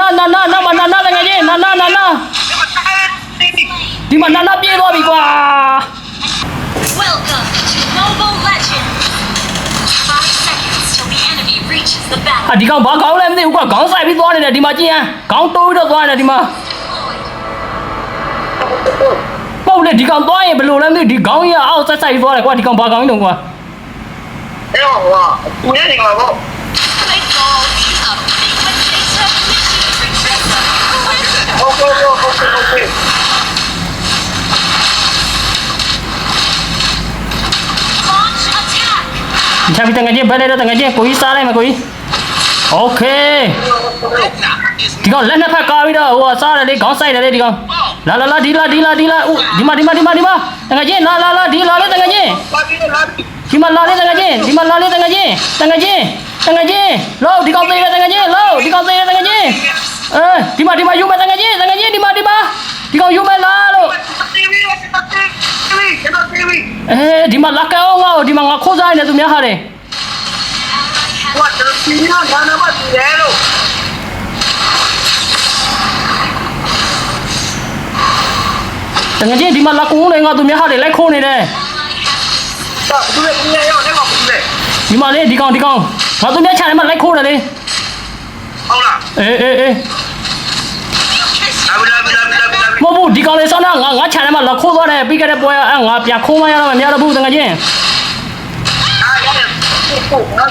နာနာနာနာမနာနာတကယ်ကြီးနာနာနာနာဒီမှာနာနာပြေးသွားပြီကွာ Welcome to Mobile Legends! Five seconds till the enemy reaches the ဟာ battle. ဒီကောင်ဘာကောင်းလဲမသိဘူးကွာခေါင်းဆိုင်ပြီးသွားနေတယ်ဒီမှာကြည့်ဟမ်ခေါင်းတိုးပြီးတော့သွားနေတယ်ဒီမှာပေါ့လေဒီကောင်သွားရင်ဘယ်လိုလဲမသိဘူးဒီခေါင်းကြီးကအောက်ဆက်ဆက်ပြီးသွားတယ်ကွာဒီကောင်ဘာကောင်းကြီးတုံးကွာအဲ့ဟောကဦးရဲ့နေမှာပေါ့ I call the update when they submission princess. Okay, okay, okay, okay. अच्छा अभी तंगजे भले रहो तंगजे कोई सारे में कोई ओके ठीक है लेने पर कावी रहा हुआ सारे ले गांव साइड ले ठीक है ला ला ला ढीला ढीला ढीला ओ धीमा धीमा धीमा धीमा तंगजे ला ला ला ढीला ले तंगजे धीमा ला ले तंगजे धीमा ला ले तंगजे तंगजे တယ်လေခေါင်းဆိုင်တယ်လေဒီကောင်လာလာလာဒီလာဒီလာဒီလာဦးဒီမှာဒီမှာဒီမှာဒီမှာတငယ်ချင်းလာလာလာဒီလာလေတငယ်ချင်းလာပြီလာပြီဒီမှာလာလေတငယ်ချင်းဒီမှာလာလေတငယ်ချင်းတငယ်ချင်းတငယ်ချင်းလောဒီကောင်သေးတယ်တငယ်ချင်းလောဒီကောင်သေးတယ်တငယ်ချင်းအဲဒီမှာဒီမှာယူမယ်တငယ်ချင်းတငယ်ချင်းဒီမှာဒီမှာဒီကောင်ယူမယ်လားလို့တီဗီတီဗီတီဗီတီဗီအဲဒီမှာလာကောင်းငါ့ကိုဒီမှာငါခိုးစားနေတယ်သူများဟာတယ်ဟောတီဗီကဘာနာမတီရဲလို့တငယ်ချင်းဒီမှာလာကုန်းနေငါသူများဟာတယ်လိုက်ခိုးနေတယ်ဒါဘူးလေဘူးလေရောလည်းမဘူးလေဒီမှာလေဒီကောင်ဒီကောင် ငါသူများချာတယ်မှာလိုက်ခိုးတယ်လေဟုတ်လားအေးအေးအေးလာပြီလာပြီလာပြီလာပြီမဟုတ်ဘူးဒီကောင်လေးစောင်းတာငါငါချာတယ်မှာလာခိုးသွားတယ်ပြီးခဲ့တဲ့ပွဲကအဲငါပြန်ခိုးမရတော့မှမရတော့ဘူးတငယ်ချင်းအာရတယ်ဟုတ်နော်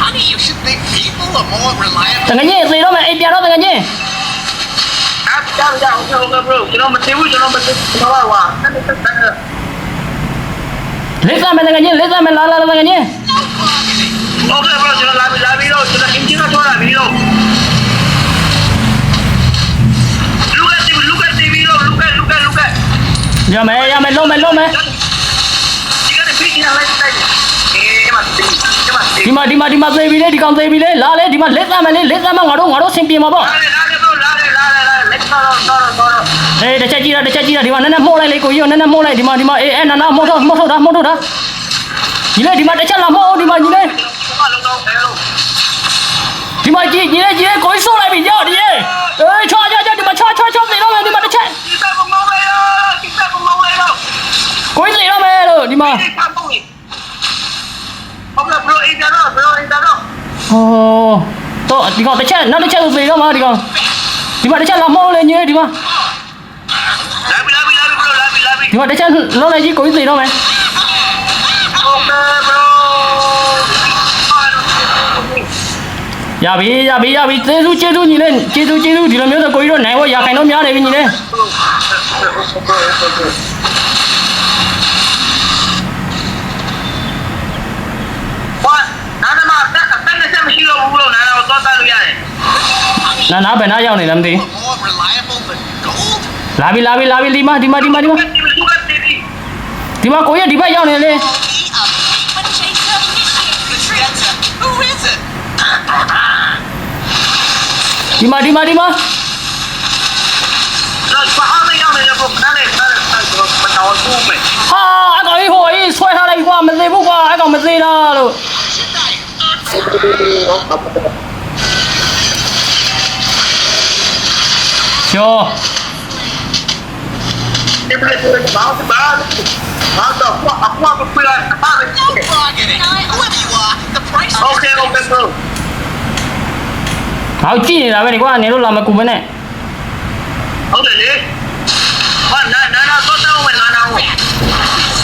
Honey, you should think people are more reliable. တငယ်ချင်းသေတော့မယ်အိမ်ပြန်တော့တငယ်ချင်းအာကြောက်ကြောက်ဟုတ်ကဲ့ bro ကျွန်တော်မသိဘူးကျွန်တော်မသိဘူးကျွန်တော်ကဆက်ဆက်ဆက် လက်စားမယ်တငယ်ချင်းလက်စားမယ်လာလာလာတငယ်ချင်းဟုတ်ကဲ့ bro ကျွန်တော်လာပြီလာပြီတော့ကျွန်တော်အင်ဂျင်ကထွက်လာပြီတော့လူကတီဗီလူကတီဗီတော့လူကလူကလူကရမယ်ရမယ်လုံးမယ်လုံးမယ်ဒီကနေ့ဖိနေလိုက်တိုက်အေးမသိဘူးမသိဒီမှာဒီမှာဒီမှာသေပြီလေဒီကောင်သေပြီလေလာလေဒီမှာလက်စားမယ်လေလက်စားမယ်ငါတို့ငါတို့ဆင်ပြေမှာပေါ့ လာလေလာလေ bro လာလေလာလေလာလေလက်တော့တော့တော့တော့ အေးတစ်ချက်ကြည့်တာတစ်ချက်ကြည့်တာဒီမှာနည်းနည်းမှုတ်လိုက်လေကိုကြီးနည်းနည်းမှုတ်လိုက်ဒီမှာဒီမှာအေးအဲနာနာမှုတ်တော့မှုတ်ထုတ်တာမှုတ်ထုတ်တာညီလေးဒီမှာတစ်ချက်လာမှုတ်ဒီမှာညီလေးဘာလုံးတော့အဲလိုဒီမှာကြည့်ညီလေးညီလေးကိုကြီးဆုံးလိုက်ပြီကြောက်ဒီအေးချွာချွာချွာဒီမှာချွာချွာချွာသေတော့မယ်ဒီမှာတစ်ချက်ဒီကဘမောင်းလေရောဒီကဘမောင်းလေရောကိုကြီးသေတော့မယ်လို့ဒီမှာဒီကမောင်းလေဟုတ်ကဲ့ bro အင်တာတော့ bro အင်တာတော့ဟောတော့ဒီကောင်တစ်ချက်နောက်တစ်ချက်သေတော့မှာဒီကောင်ဒီမှာတစ်ချက်လာမှုတ်လေညီလေးဒီမှာ လာပြီလာပြီလာပြီ bro လာပြီလာပြီ ဒီမှာတစ်ချက်လုံးလိုက်ကြီးကိုကြီးသေတော့မယ်ဟုတ်ကဲ့ bro ရပြီရပြီရပြီသေစုကျေးဇူးညီလေးကျေးဇူးကျေးဇူးဒီလိုမျိုးဆိုကိုကြီးတို့နိုင်ဝရခိုင်တော့များနေပြီညီလေးဘာနာနာမတက်တက်နဲ့မရှိတော့ဘူးလို့နာနာကိုသွားတက်လို့ရတယ်နာနာဘယ်နာရောက်နေလဲမသိ More reliable than gold? လာပြီလာပြီလာပြီဒီမှာဒီမှာဒီမှာဒီမှာလူကတီဗီ ဒီမှာကိုကြီးဒီဘက်ရောက်နေလေ The update when they submission princess. Who is it? ဒီမှာဒီမှာဒီမှာတော့ဘာမှမရောက်နေတော့ခဏလေးခဏလေးတော့မတော်ဘူးမယ်ဟာအကောင်ကြီးဟိုအေးဆွဲထားလိုက်ကွာမသေးဘူးကွာအကောင်မသေးလားလို့ကျော် Siempre le digo, vamos, vamos. Vamos, vamos, vamos, vamos, vamos. No bargaining. Whoever you are, the price is... Okay, okay, bro. ဟောက်ကြည့်နေတာပဲဒီကွာနေလို့လာမကူမနဲ့ဟုတ်တယ်လေဟာနာနာနာတော့တောင်းဝင်နာနာဝင်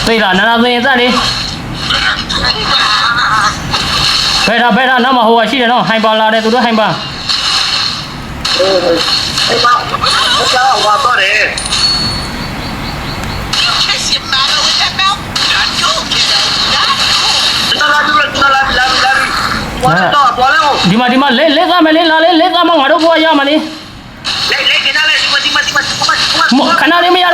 သိလားနာနာသိရင်စက်လေဘယ်ထားဘယ်ထားနောက်မှာဟိုကရှိတယ်နော်ဟိုင်ပါလာတယ်သူတို့ဟိုင်ပါဟိုဟိုဟိုပါဟိုပါဟိုပါတော့တယ် cool. တော်လာတူတော်လာလာလာဝါတော့ပေါ်လဲဒီမှာဒီမှာလက်လက်သားမယ်လေလာလေလက်သားမငါတို့ဘွားရမှာလေလေလေဒီနာလေဒီမဒီမဒီမဒီမမခဏလေးမရ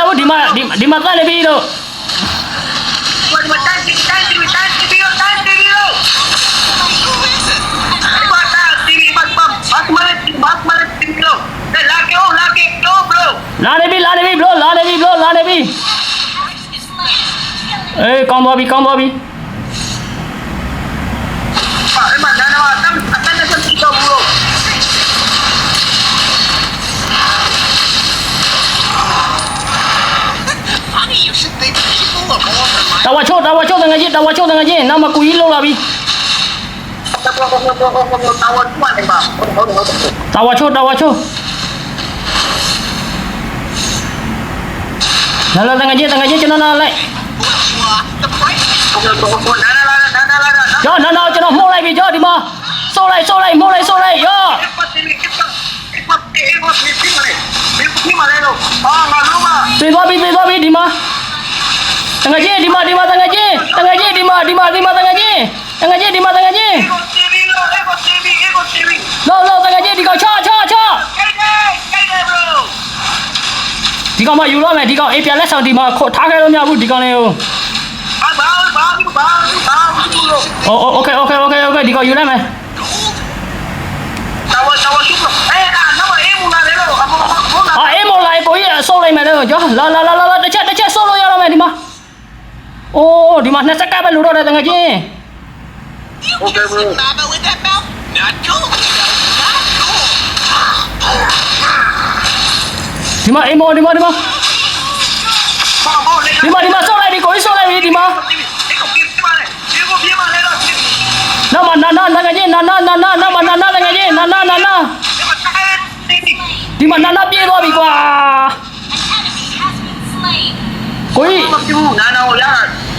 my တာဝါချိုးတာဝါချိုးတငယ်ချင်းတာဝါချိုးတငယ်ချင်းနောက်မှကိုကြီးလောက်လာပြီတော့တော့တော့တော့တော့တော့တာဝန်တွန်းနေပါဟုတ်ဟုတ်ဟုတ်တာဝါချိုးတာဝါချိုးလာလာတငယ်ချင်းတငယ်ချင်းကျွန်တော်နားလိုက် What? The price is ဟုတ်ဟုတ်ဟုတ်နာနာလာနာနာလာနာကြောနာနာကျွန်တော်မှုတ်လိုက်ပြီကြောဒီမှာစိုးလိုက်စိုးလိုက်မှုတ်လိုက်စိုးလိုက်ရောပတ်တိကိစ္စပတ်တိအေဘောပြပြမလဲပြပြမလဲလို့အာငါလုံးမပြေသွားပြီပြေသွားပြီဒီမှာ တငယ်ချင်းဒီမှာဒီမှာတငယ်ချင်းတငယ်ချင်းဒီမှာဒီမှာဒီမှာတငယ်ချင်းတငယ်ချင်းဒီမှာတငယ်ချင်း Ego TV လို့ Ego TV Ego TV လောလောတငယ်ချင်းဒီကောင်ချောချောချော ကိနေကိနေ bro ဒီကောင်မယူရမယ်ဒီကောင်အေးပြန်လက်ဆောင်ဒီမှာခေါ်ထားခဲ့လို့မရဘူးဒီကောင်လေးကို ဘာဘာဘာဘာဘာလို့ โอโอเคโอเคโอเคโอเคဒီကောင်ယူလိုက်မယ် gold. တာဝတာဝရှုပ်အဲအာနမအေးမနာလေလို့အမေဘောနာ အာအေးမော်လိုက်ကိုကြီးဆုပ်လိုက်မယ်တော့ကြောလာလာလာလာတစ်ချက်တစ်ချက်ဆုပ်လို့ရတော့မယ်ဒီမှာ အိုးဒီမှာ20ကပ်ပဲလူတော့တယ်တငယ်ချင်း You Okay, bro. kissing Mama with that mouth? Not cool, kiddo. Not cool. ဒီမှာအေးမော်ဒီမှာဒီမှာဘာဘာလေဒီမှာဒီမှာဆုပ်လိုက်ပြီကိုကြီးဆုပ်လိုက်ပြီဒီမှာ Ego ပြပြမလဲ Ego ပြမလဲလို့နောက်မှာနာနာတငယ်ချင်းနာနာနာနာနောက်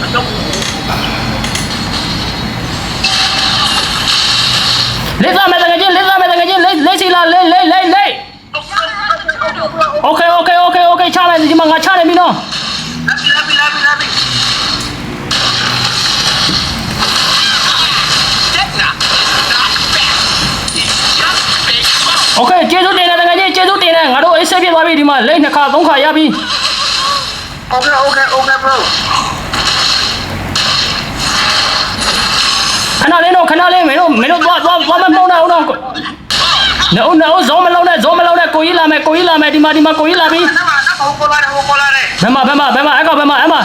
မှာနာနာတငယ်ချင်းနာနာနာနာ ဒီမှာတိုင်းနေ ဒီမှာနာနာပြေးသွားပြီကွာ An enemy has been slain. ကိုကြီး မပြဘူးနာနာကိုရတာတော့ လက်စားမယ်တငယ်ချင်းလက်စားမယ်တငယ်ချင်းလက်လက်စီလာလက်လက်လက်လက်โอเคโอเคโอเคโอเคချလိုက်ဒီမှာငါချနေပြီနော် လာပြီလာပြီလာပြီ Detna is not fast. It's just big mouth. โอเคကျေးဇူးတင်တယ်တကယ်ကြီးကျေးဇူးတင်တယ်ငါတို့အေးဆေးပြသွားပြီဒီမှာလိမ့်နှစ်ခါသုံးခါရပြီ โอเคโอเคโอเค bro ခဏလေးတော့ခဏလေးမင်းတို့မင်းတို့သွားသွားသွားမမှုန်းတော့တော့နော်နော်ဇောမလုံးနဲ့ဇောမလုံးနဲ့ကိုကြီးလာမယ်ကိုကြီးလာမယ်ဒီမှာဒီမှာကိုကြီးလာပြီနာမနာမဟိုပေါ်လာတယ်ဟိုပေါ်လာတယ်ဘယ်မှာဘယ်မှာဘယ်မှာအဲ့ကောင်ဘယ်မှာအဲ့မှာ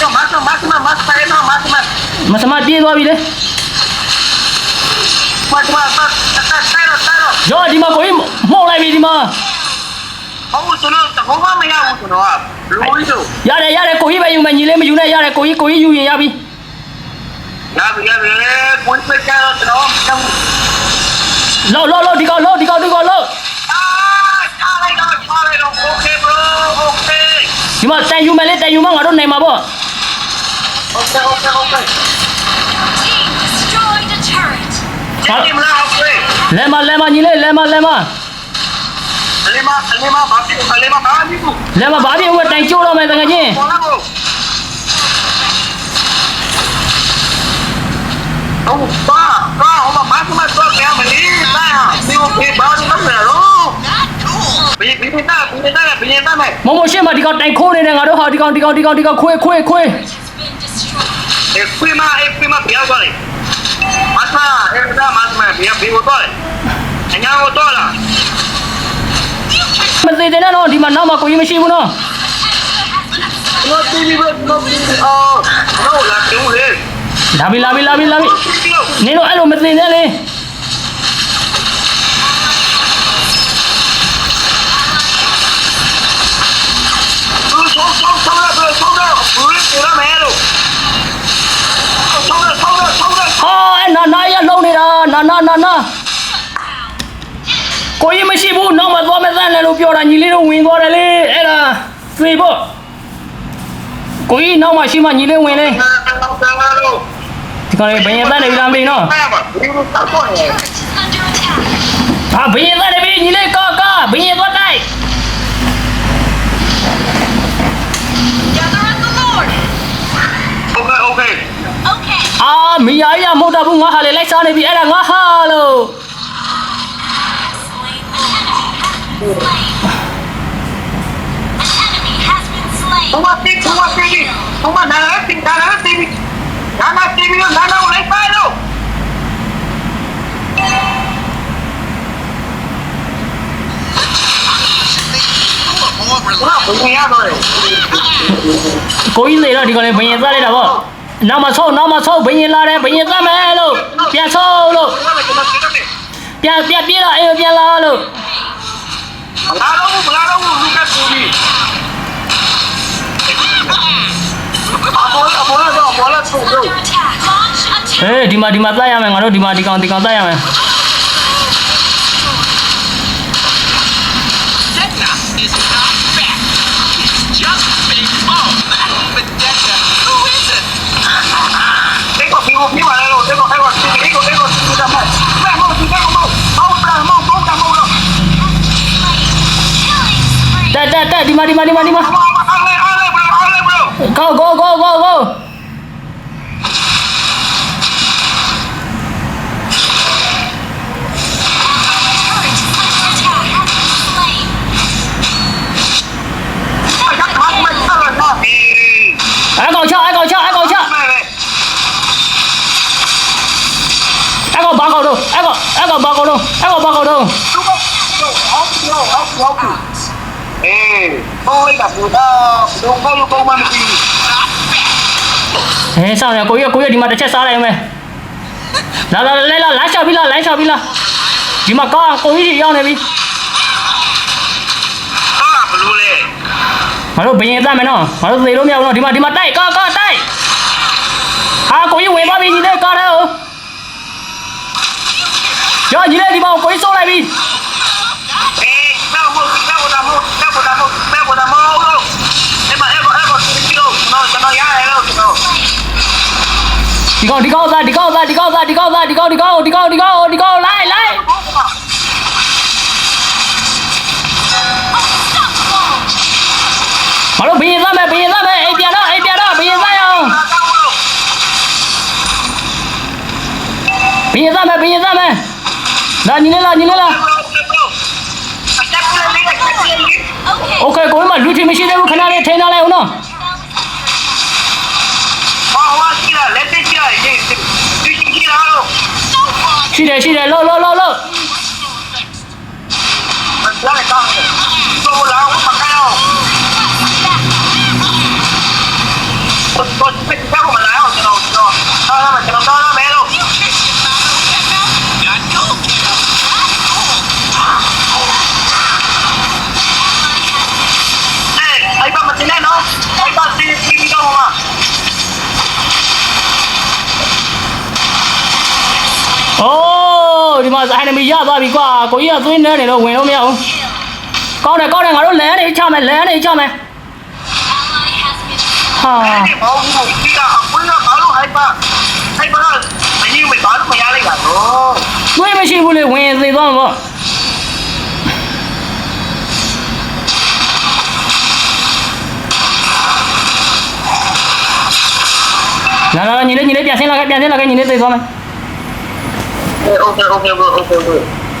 တော့မတ်မတ်မတ်မတ်ဆိုင်မမတ်မတ်မစမပြေးသွားပြီလေမတ်မတ်မတ်တက်ဆိုင်တော့ဆိုင်တော့ရောဒီမှာကိုကြီးမှုန်းလိုက်ပြီဒီမှာဟုတ်ကျွန်တော်တခုမှမရဘူးကျွန်တော်ကလူကြီးတို့ရတယ်ရတယ်ကိုကြီးပဲယူမယ်ညီလေးမယူနဲ့ရတယ်ကိုကြီးကိုကြီးယူရင်ရပြီ ရပြီရပြီကိုယ်စကြတော့ကျွန်တော်ကျွန်တော်လောလောလောဒီကောင်လောဒီကောင်ဒီကောင်လောအာချလိုက်တော့ချလိုက်တော့ okay bro okay ဒီမှာတန်ယူမယ်လေတန်ယူမှငါတို့နိုင်မှာပေါ့ okay okay okay Team destroyed a turret. ဒီမလား okay လဲမလဲမညီလေးလဲမလဲမအလေးမအလေးမဘာဖြစ်အလေးမဘာဖြစ်ဘူးလဲမဘာဖြစ်ဝတိုင်ကျိုးတော့မယ်တကယ်ချင်း ပေါ်လာဘူးဟုတ်ပါပါဟိုမှာမတ်မတ်တော့ကြမလေးတာဒီကိုပြေးပါလို့မရတော့ Not cool. ဘယ်ဘယ်တာဘယ်တာဘယ်တာမဲမမရှင်းမဒီကောင်တိုင်ခိုးနေတယ်ငါတို့ဟာဒီကောင်ဒီကောင်ဒီကောင်ဒီကောင်ခွေးခွေးခွေး Has been destroyed. အခွေးမအခွေးမပြောသွားတယ်မတ်မအဲ့ဒါမတ်မပြောပြောသွားတယ်အညာကိုတော့လားမသေးတဲ့နော်ဒီမှာနောက်မှကိုကြီးမရှိဘူးနော်နော်တီဗီဘတ်နော်တီဗီအော်နော်လာကျုံးလေ လာပြီလာပြီလာပြီလာပြီနင်တို့အဲ့လိုမသေးနဲ့လေသူဆုံးဆုံးဆုံးရဘယ်ဆုံးတော့ဘူးလေပြရမယ်လို့ဆုံးရဆုံးရဆုံးရဟာအဲ့နာနာရလုံးနေတာနာနာနာနာကိုကြီးမရှိဘူးနောက်မှသွားမယ်သန်းတယ်လို့ပြောတာညီလေးတို့ဝင်သွားတယ်လေအဲ့ဒါတွေ့ဖို့ကိုကြီးနောက်မှရှိမှညီလေးဝင်လေတော့တော့လို့ ဒီကောင်လေးဘယ်ရင်သန်းနေပြီလားမသိနော်အဲ့ပါဘူးလို့တောက်တော့တယ် Turret is under attack. ဟာဘယ်ရင်သန်းနေပြီညီလေးကာကာဘယ်ရင်သွားတို နာနာတီမီလို့နာနာကိုလိုက်ပါလို့ဟုတ်ဘုံရတော့တယ်ကိုကြီးလေတော့ဒီကောင်လေးဘယင်သားလိုက်တာဗောနောက်မဆုတ်နောက်မဆုတ်ဘယင်လာတယ်ဘယင်သားမယ်လို့ပြန်ဆုတ်လို့ပြန်ပြန်ပြေးတော့အေးပြန်လာလို့မလာတော့ဘူးမလာတော့ဘူးလူကပူပြီ အပေါ်တော့အပေါ်လာဆုံးတော့ Attack. Launch attack. ဟေးဒီမှာဒီမှာတတ်ရမယ် go go go go go. Ai còn chưa, ai còn chưa, ai còn chưa? Ai còn ba cầu đâu? Ai còn ai còn ba cầu đâu? Ai còn ba cầu đâu? ဘောရဘူးတော့ဒုံကောလုံးပုံမှန်ပြီဟင်းဆောင်ရကိုရကိုရဒီမှာတစ်ချက်စားလိုက်မယ်လာလာလဲလာလမ်းချပြီလားလမ်းချပြီလားဒီမှာကားကိုကြီးရောက်နေပြီကားဘလို့လဲမတို့ဘယင်တတ်မယ်နော်မတို့သေလို့မရဘူးနော်ဒီမှာဒီမှာတိုက်ကားကားတိုက်ဟာကိုကြီးဝင်သွားပြီညီလေးကားထဲကိုကြောညီလေးဒီမှာကိုကြီးဆုံးလိုက်ပြီ ဒီကောင်ဒီကောင်သားဒီကောင်သားဒီကောင်သားဒီကောင်သားဒီကောင်ဒီကောင်ဒီကောင်ဒီကောင်ဒီကောင်လိုက်လိုက် Unstoppable. မတို့ဘယင်သားမယ်ဘယင်သားမယ်အိမ်ပြန်တော့အိမ်ပြန်တော့ဘယင်သားရအောင်ဘယင်သားမယ်ဘယင်သားမယ်လာညီလေးလာညီလေးလာ 오케이 골만 루티 미시대로 그날에 대나라에 오너 시대 시대 러러러러 Tôi tôi biết chắc mà lái không cho nó cho nó cho nó မှာအိုင်နမီရသွားပြီကွာကိုကြီးကသွင်းနေတယ်တော့ဝင်လို့မရဘူးကောင်းတယ်ကောင်းတယ်ငါတို့လမ်းနေချမယ်လမ်းနေချမယ် Ally has been ဟာသွင်းမရှိဘူးလေ ဝင်သေးသွားမှာပေါ့လာလာညီလေးညီလေးပြန်ဆင်းလာခဲ့ပြန်ဆင်းလာခဲ့ညီလေးသိသွားမယ် Okay, okay, okay, okay.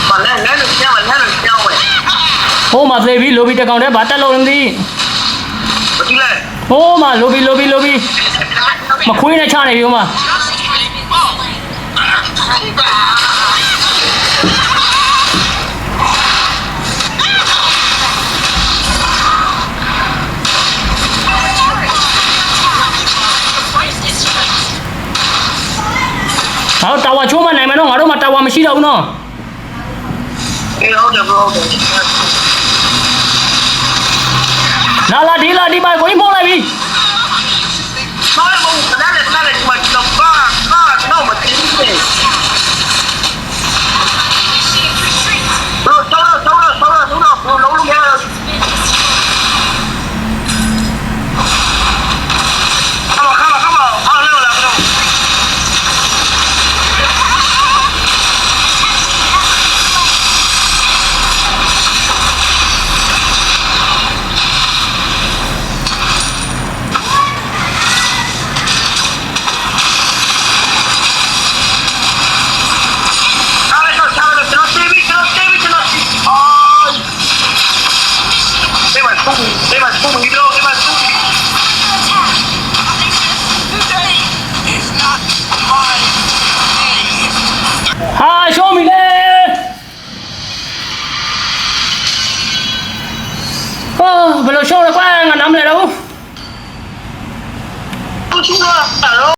မလဲလဲလို့ပြောင်းလဲလို့ပြောင်းပဲဟိုးမှာသေပြီလိုဘီတစ်ကောင်တည်းဗာတက်လို့မသိဘာကြည့်လဲဟိုးမှာလိုဘီလိုဘီလိုဘီမခွေးနဲ့ချနေပြီဟိုမှာ မှာတာဝါမရှိတော့ဘူးနော်အေးဟုတ်တယ်ဘရိုဟုတ်တယ်လာလာဒီလာဒီပါကိုကြီးမိုးလိုက်ပြီဆောင်းမုန်းကလည်းလည်းလည်းဒီမှာတော့ပါပါတော့မသိဘူး